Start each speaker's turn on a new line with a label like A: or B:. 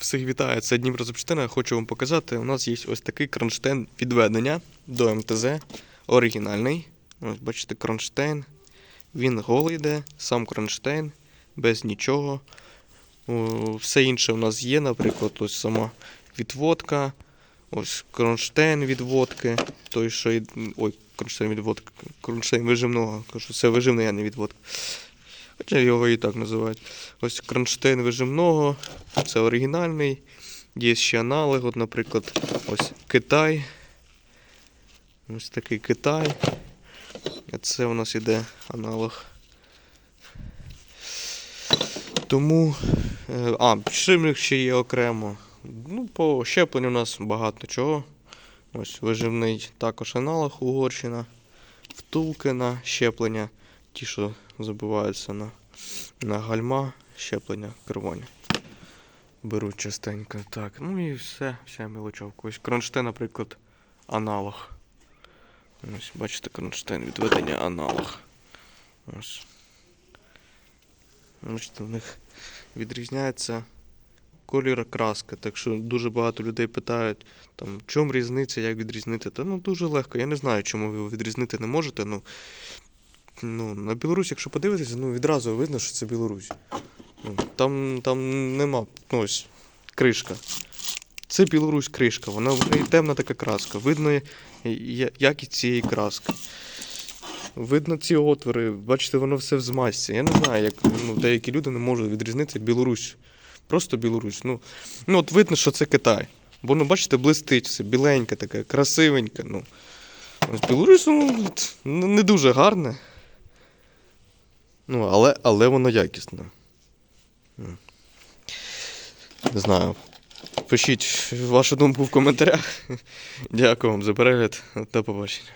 A: Всіх вітаю, це Дніпро Запчастина. Хочу вам показати. У нас є ось такий кронштейн підведення до МТЗ. Оригінальний. Ось бачите, кронштейн. Він голий йде, сам кронштейн, без нічого. Все інше у нас є, наприклад, ось сама відводка, ось кронштейн відводки. Той, що Ой, кронштейн відводки. Кронштейн вижимного. Кажу, це вижимний, а не відводка. Його і так називають. Ось кронштейн вижимного, це оригінальний. Є ще аналог, от, наприклад, ось Китай. Ось такий Китай. А це у нас іде аналог. Тому. е, А, підшипник ще є окремо. Ну, по щепленню у нас багато чого. Ось виживний також аналог Угорщина. Втулки на щеплення. Ті, що забиваються на на гальма, щеплення, керування. Беруть частенько. Так, ну і все, вся мілочовка. Ось кронштейн, наприклад, аналог. Ось, бачите, кронштейн відведення аналог. Ось. Бачите, у них відрізняється колір краски. Так що дуже багато людей питають, там, в чому різниця, як відрізнити. Та ну дуже легко. Я не знаю, чому ви його відрізнити не можете. Ну, ну, на Білорусь, якщо подивитися, ну відразу видно, що це Білорусь. Ну, там, там нема, ну ось, кришка. Це Білорусь кришка, вона в темна така краска. Видно я- якість цієї краски. Видно ці отвори, бачите, воно все в змазці. Я не знаю, як ну, деякі люди не можуть відрізнити Білорусь. Просто Білорусь. Ну, ну от видно, що це Китай. Бо ну, бачите, блистить все, біленьке таке, красивеньке. Ну. Ось Білорусь ну, не дуже гарне. Ну, але, але воно якісне. Не знаю. Пишіть вашу думку в коментарях. Дякую вам за перегляд. До побачення.